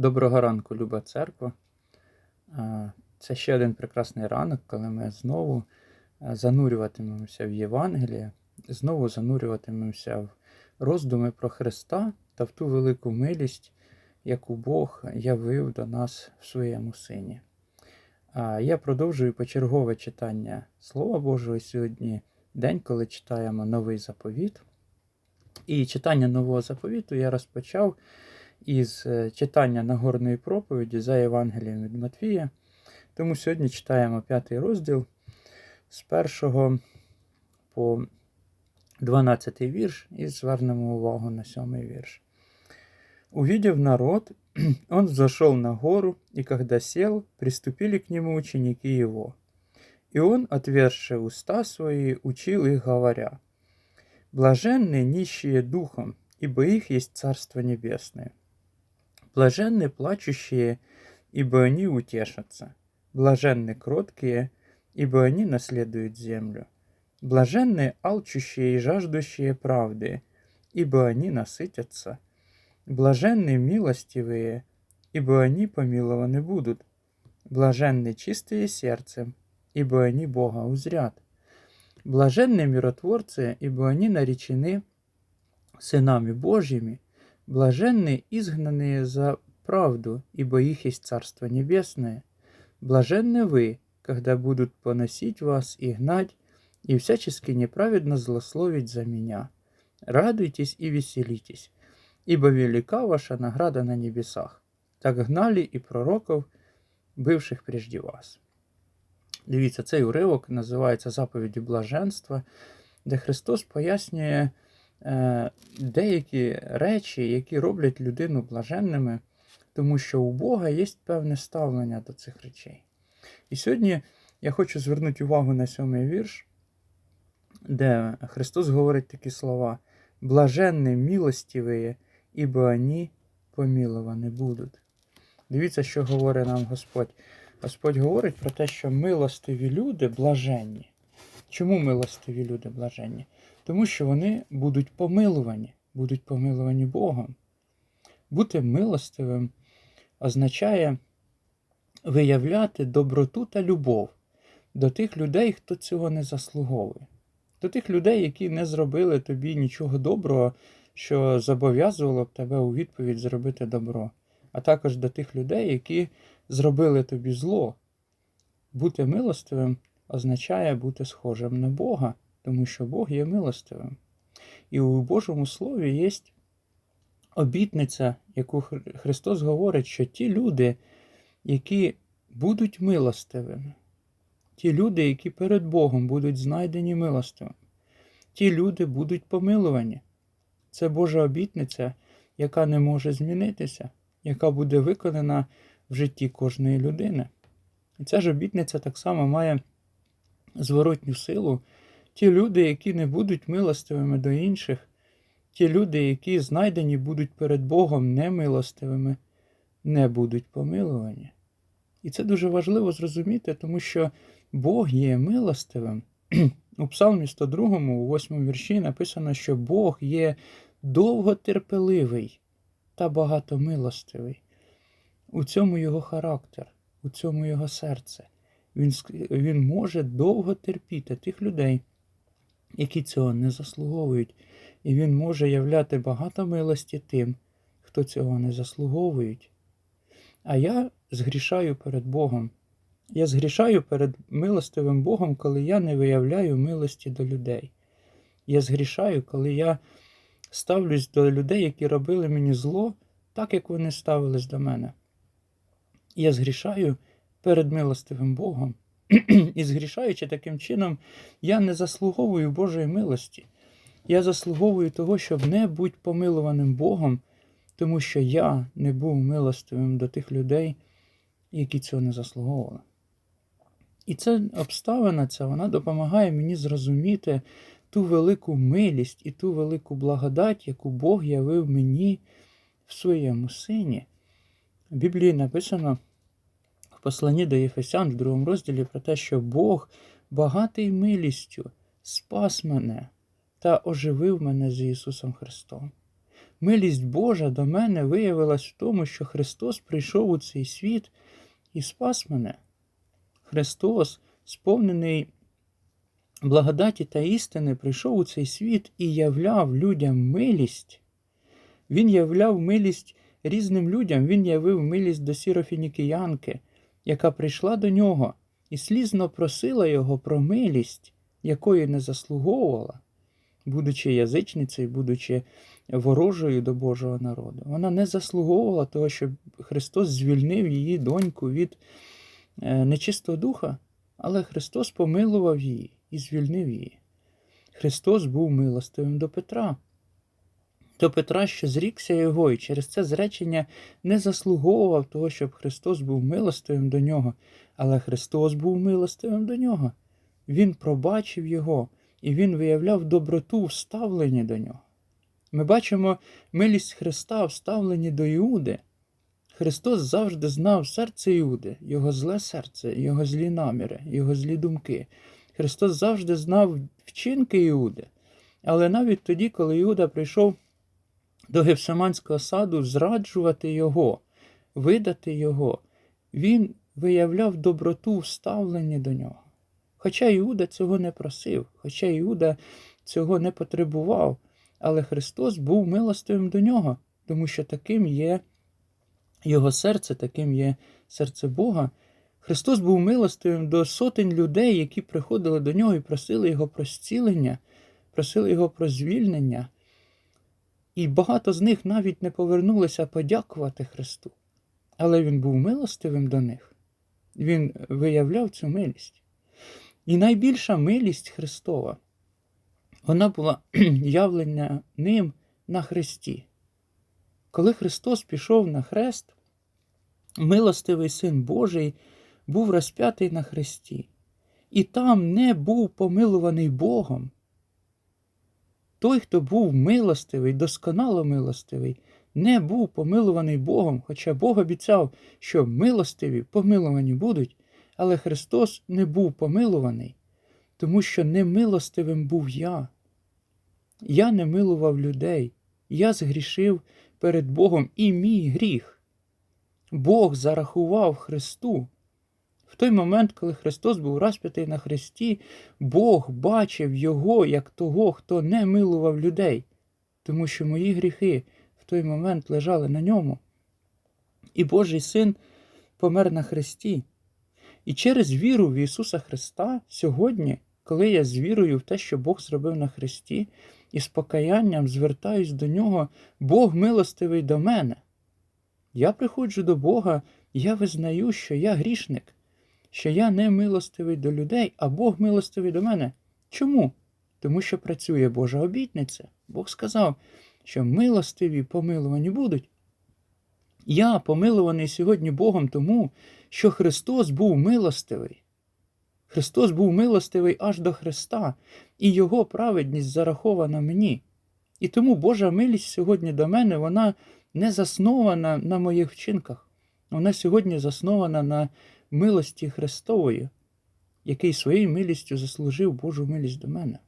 Доброго ранку, люба церква. Це ще один прекрасний ранок, коли ми знову занурюватимемося в Євангеліє, знову занурюватимемося в роздуми про Христа та в ту велику милість, яку Бог явив до нас в своєму Сині. Я продовжую почергове читання Слова Божого сьогодні день, коли читаємо новий заповіт. І читання нового заповіту я розпочав із е, читання Нагорної проповіді за Євангелієм від Матвія. Тому сьогодні читаємо п'ятий розділ з 1 по 12 вірш і звернемо увагу на сьомий вірш. Увидев народ, он взошел на гору, и когда сел, приступили к нему ученики его. И он, отверши уста свои, учил их, говоря, «Блаженны нищие духом, ибо их есть Царство Небесное. Блаженны плачущие, ибо они утешатся. Блаженны кроткие, ибо они наследуют землю. Блаженны алчущие и жаждущие правды, ибо они насытятся. Блаженны милостивые, ибо они помилованы будут. Блаженны чистые сердцем, ибо они Бога узрят. Блаженны миротворцы, ибо они наречены сынами Божьими. Блаженны изгнанные за правду, ибо их есть Царство Небесное. Блаженны вы, когда будут поносить вас и гнать, и всячески неправедно злословить за меня. Радуйтесь и веселитесь, ибо велика ваша награда на небесах. Так гнали і пророков, бивших прежде вас. Дивіться, цей уривок називається заповіді блаженства, де Христос пояснює е, деякі речі, які роблять людину блаженними, тому що у Бога є певне ставлення до цих речей. І сьогодні я хочу звернути увагу на сьомий вірш, де Христос говорить такі слова: блаженні милостиві, ібо вони поміловані будуть. Дивіться, що говорить нам Господь. Господь говорить про те, що милостиві люди блаженні. Чому милостиві люди блаженні? Тому що вони будуть помилувані, будуть помилувані Богом. Бути милостивим означає виявляти доброту та любов до тих людей, хто цього не заслуговує, до тих людей, які не зробили тобі нічого доброго, що зобов'язувало б тебе у відповідь зробити добро, а також до тих людей, які зробили тобі зло. Бути милостивим означає бути схожим на Бога, тому що Бог є милостивим. І у Божому Слові є обітниця, яку Христос говорить, що ті люди, які будуть милостивими, ті люди, які перед Богом будуть знайдені милостивими, ті люди будуть помилувані. Це Божа обітниця, яка не може змінитися, яка буде виконана в житті кожної людини. І ця ж обітниця так само має зворотню силу. Ті люди, які не будуть милостивими до інших, ті люди, які знайдені будуть перед Богом немилостивими, не будуть помилувані. І це дуже важливо зрозуміти, тому що Бог є милостивим. У Псалмі 102, у 8 вірші написано, що Бог є довготерпеливий та багатомилостивий. У цьому його характер, у цьому його серце. Він, Він може довго терпіти тих людей, які цього не заслуговують, і він може являти багато милості тим, хто цього не заслуговують. А я згрішаю перед Богом. Я згрішаю перед милостивим Богом, коли я не виявляю милості до людей. Я згрішаю, коли я ставлюсь до людей, які робили мені зло, так як вони ставились до мене. Я згрішаю перед милостивим Богом. І згрішаючи таким чином, я не заслуговую Божої милості. Я заслуговую того, щоб не бути помилуваним Богом, тому що я не був милостивим до тих людей, які цього не заслуговували. І ця обставина ця, вона допомагає мені зрозуміти ту велику милість і ту велику благодать, яку Бог явив мені в своєму сині. В Біблії написано посланні до Єфесян в другому розділі про те, що Бог багатий милістю спас мене та оживив мене з Ісусом Христом. Милість Божа до мене виявилась в тому, що Христос прийшов у цей світ і спас мене. Христос, сповнений благодаті та істини, прийшов у цей світ і являв людям милість. Він являв милість різним людям, він явив милість до сірофінікіянки, яка прийшла до нього і слізно просила його про милість, якої не заслуговувала, будучи язичницею, будучи ворожою до Божого народу. Вона не заслуговувала того, щоб Христос звільнив її доньку від е, нечистого духа, але Христос помилував її і звільнив її. Христос був милостивим до Петра. До Петра, що зрікся його, і через це зречення не заслуговував того, щоб Христос був милостивим до нього, але Христос був милостивим до нього. Він пробачив його, і він виявляв доброту в ставленні до нього. Ми бачимо милість Христа в ставленні до Іуди. Христос завжди знав серце Іуди, його зле серце, його злі наміри, його злі думки. Христос завжди знав вчинки Іуди. Але навіть тоді, коли Іуда прийшов до Гефсиманського саду зраджувати його, видати його, він виявляв доброту в ставленні до нього. Хоча Іуда цього не просив, хоча Іуда цього не потребував, але Христос був милостивим до нього, тому що таким є його серце, таким є серце Бога. Христос був милостивим до сотень людей, які приходили до нього і просили його про зцілення, просили його про звільнення. І багато з них навіть не повернулися подякувати Христу. Але він був милостивим до них. Він виявляв цю милість. І найбільша милість Христова, вона була явлення ним на Христі. Коли Христос пішов на хрест, милостивий Син Божий був розп'ятий на хресті, і там не був помилуваний Богом. Той, хто був милостивий, досконало милостивий, не був помилуваний Богом, хоча Бог обіцяв, що милостиві помилувані будуть, але Христос не був помилуваний, тому що немилостивим був я. Я не милував людей, я згрішив перед Богом і мій гріх. Бог зарахував Христу. В той момент, коли Христос був розп'ятий на хресті, Бог бачив Його як того, хто не милував людей, тому що мої гріхи в той момент лежали на ньому. І Божий Син помер на хресті. І через віру в Ісуса Христа сьогодні, коли я з вірою в те, що Бог зробив на хресті, і з покаянням звертаюсь до Нього, Бог милостивий до мене. Я приходжу до Бога, я визнаю, що я грішник що я не милостивий до людей, а Бог милостивий до мене. Чому? Тому що працює Божа обітниця. Бог сказав, що милостиві помилувані будуть. Я помилуваний сьогодні Богом тому, що Христос був милостивий. Христос був милостивий аж до Христа, і Його праведність зарахована мені. І тому Божа милість сьогодні до мене, вона не заснована на моїх вчинках. Вона сьогодні заснована на милості Христової, який своєю милістю заслужив Божу милість до мене.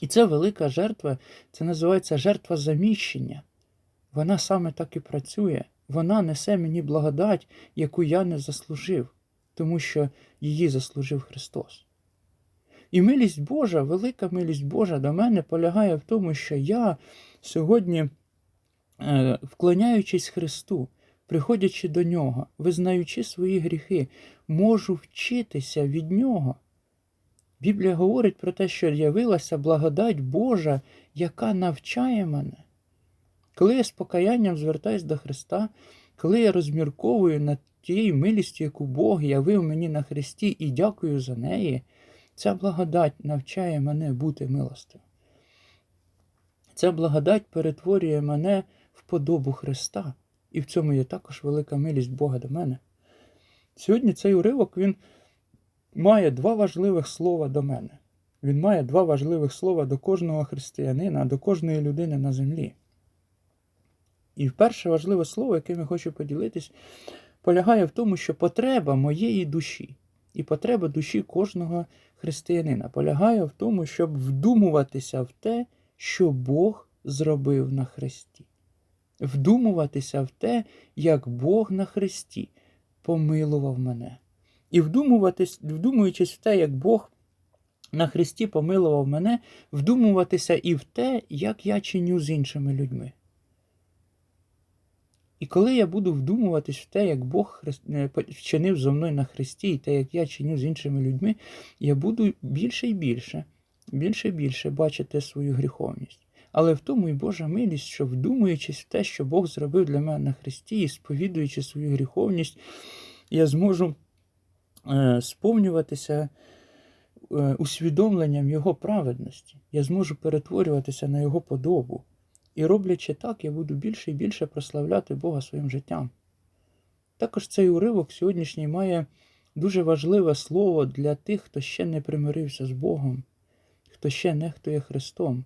І це велика жертва, це називається жертва заміщення. Вона саме так і працює. Вона несе мені благодать, яку я не заслужив, тому що її заслужив Христос. І милість Божа, велика милість Божа до мене полягає в тому, що я сьогодні, е, вклоняючись Христу, приходячи до нього, визнаючи свої гріхи, можу вчитися від нього. Біблія говорить про те, що явилася благодать Божа, яка навчає мене. Коли я з покаянням звертаюсь до Христа, коли я розмірковую над тією милістю, яку Бог явив мені на Христі, і дякую за неї, ця благодать навчає мене бути милостивим. Ця благодать перетворює мене в подобу Христа. І в цьому є також велика милість Бога до мене. Сьогодні цей уривок він має два важливих слова до мене. Він має два важливих слова до кожного християнина, до кожної людини на землі. І перше важливе слово, яким я хочу поділитись, полягає в тому, що потреба моєї душі і потреба душі кожного християнина полягає в тому, щоб вдумуватися в те, що Бог зробив на Христі. Вдумуватися в те, як Бог на Христі помилував мене. І вдумуватись, вдумуючись в те, як Бог на Христі помилував мене, вдумуватися і в те, як я чиню з іншими людьми. І коли я буду вдумуватись в те, як Бог е, вчинив зо мною на Христі, і те, як я чиню з іншими людьми, я буду більше і більше, більше і більше бачити свою гріховність. Але в тому і Божа милість, що вдумуючись в те, що Бог зробив для мене на Христі, і сповідуючи свою гріховність, я зможу е, сповнюватися е, усвідомленням Його праведності. Я зможу перетворюватися на Його подобу. І роблячи так, я буду більше і більше прославляти Бога своїм життям. Також цей уривок сьогоднішній має дуже важливе слово для тих, хто ще не примирився з Богом, хто ще нехтує Христом,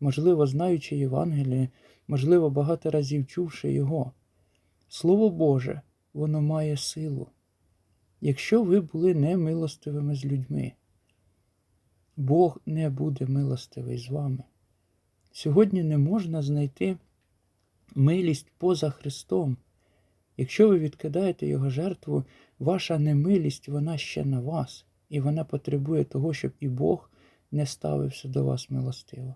можливо, знаючи Євангеліє, можливо, багато разів чувши Його. Слово Боже, воно має силу. Якщо ви були немилостивими з людьми, Бог не буде милостивий з вами. Сьогодні не можна знайти милість поза Христом. Якщо ви відкидаєте Його жертву, ваша немилість вона ще на вас, і вона потребує того, щоб і Бог не ставився до вас милостиво.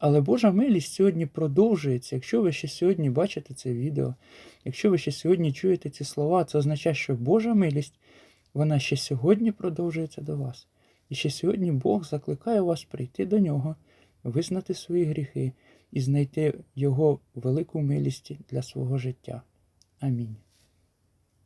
Але Божа милість сьогодні продовжується. Якщо ви ще сьогодні бачите це відео, якщо ви ще сьогодні чуєте ці слова, це означає, що Божа милість вона ще сьогодні продовжується до вас. І ще сьогодні Бог закликає вас прийти до нього, визнати свої гріхи і знайти Його велику милість для свого життя. Амінь.